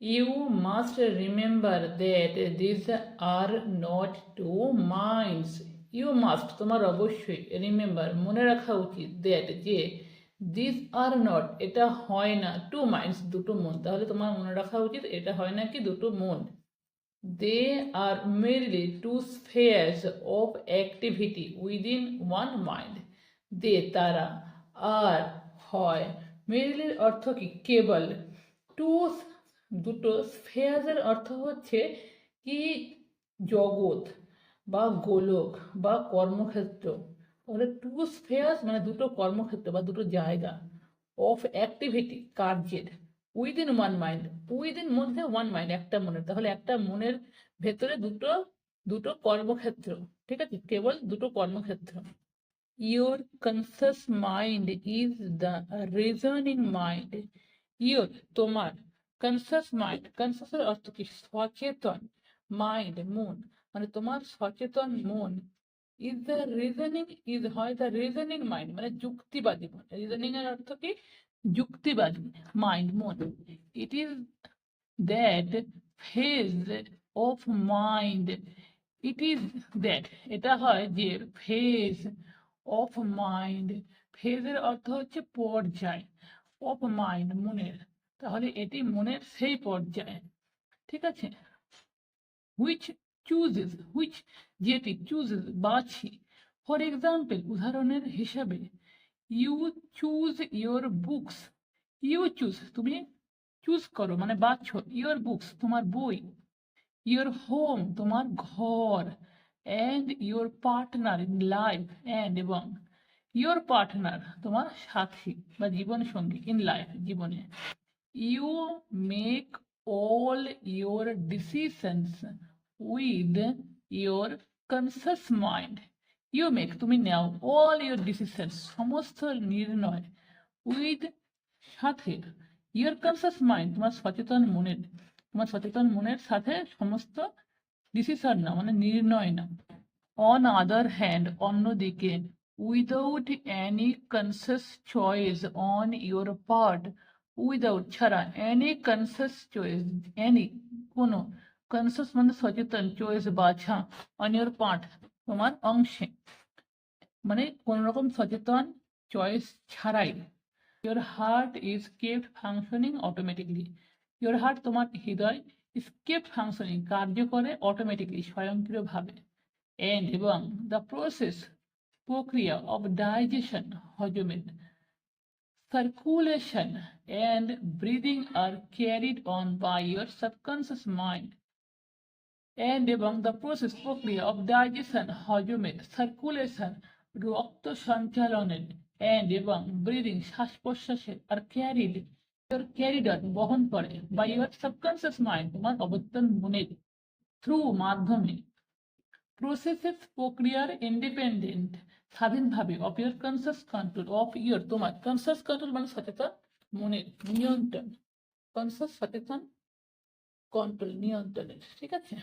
You must remember that these are not two minds. You must, তোমার অবশ্যই remember মনে রাখা উচিত দ্যাট যে দিস আর নট এটা হয় না টু মাইন্ডস দুটো মন। তাহলে তোমার মনে রাখা উচিত এটা হয় না কি দুটো মন। They are merely two spheres of activity within one mind they তারা আর হয়। মেরলির অর্থ কি? কেবল। টু দুটো স্পেয়ার্সের অর্থ হচ্ছে কি জগৎ বা গোলক বা কর্মক্ষেত্র। তাহলে টু স্পেয়ার্স মানে দুটো কর্মক্ষেত্র বা দুটো জায়গা অফ অ্যাক্টিভিটি কার্যের উইদিন ওয়ান মাইন্ড উইদিন মধ্যে ওয়ান মাইন্ড একটা মনের। তাহলে একটা মনের ভেতরে দুটো দুটো কর্মক্ষেত্র, ঠিক আছে? কেবল দুটো কর্মক্ষেত্র। Your conscious mind is the reasoning mind your তোমার। কনসাস মাইন্ড কনসাসের অর্থ কি? সচেতন মাইন্ড মন মানে তোমার সচেতন মন ইজ দ্য রিজনিং ইজ হয় দ্য রিজনিং মাইন্ড মানে যুক্তিবাদী মন রিজনিং এর অর্থ কি? যুক্তিবাদী মাইন্ড মন it is that phase of mind it is that এটা হয় যে ফেজ অফ মাইন্ড ফেজের অর্থ হচ্ছে পর্যায় অফ মাইন্ড মনের তাহলে এটি মনের সেই পর্যায়ে, ঠিক আছে? হুইচ চুজেস হুইচ যেটি চুজেস বাছি। ফর এক্সাম্পল উদাহরণের হিসাবে you choose your books you choose তুমি চুজ করো মানে বাছো ইয়োর বুকস তোমার বই ইয়োর হোম তোমার ঘর and your partner in life and এবং ইয়োর পার্টনার তোমার সাথী বা জীবন সঙ্গী ইন লাইফ জীবনে। You make all your decisions with your conscious mind you make তুমি নাও অল ইয়োর ডিসিশন সমস্ত নির্ণয় উইথ সাথে ইয়োর কনসাস মাইন্ড তোমার সচেতন মনের, তোমার সচেতন মনের সাথে সমস্ত ডিসিশন না মানে নির্ণয় না। অন আদার হ্যান্ড অন্যদিকে without any conscious choice on your part without ছাড়া এনি কনসাস চয়েস এনি কোনো কনসাস মানে সচেতন চয়েস বাছা অন ইয়োর পার্ট তোমার অংশে মানে কোন রকম সচেতন চয়েস ছাড়াই your heart is kept functioning automatically your heart তোমার হৃদয় ইজ ফাংশনিং কার্য করে অটোমেটিকলি স্বয়ংক্রিয়ভাবে এন্ড এবং দ্য প্রসেস প্রক্রিয়া অফ ডাইজেশন হজমের circulation and breathing are carried on by your subconscious mind and এবং দ্য প্রসেস প্রক্রিয়া অফ ডাইজেশন হজমের সার্কুলেশন রক্ত সঞ্চালনের অ্যান্ড এবং ব্রিদিং শ্বাস প্রশ্বাসের আর ক্যারিড ইয়োর ক্যারিডার বহন করে বা ইয়োর সাবকনসিয়াস মাইন্ড তোমার অবর্তন মনের থ্রু মাধ্যমে। প্রসেসেস প্রক্রিয়ার ইন্ডিপেন্ডেন্ট স্বাধীনভাবে of your conscious control of your তোমার কনসাস কন্ট্রোল মানে সচেতন, মনের নিয়ন্ত্রণ কনসাস সচেতন কন্ট্রোল নিয়ন্ত্রণের, ঠিক আছে?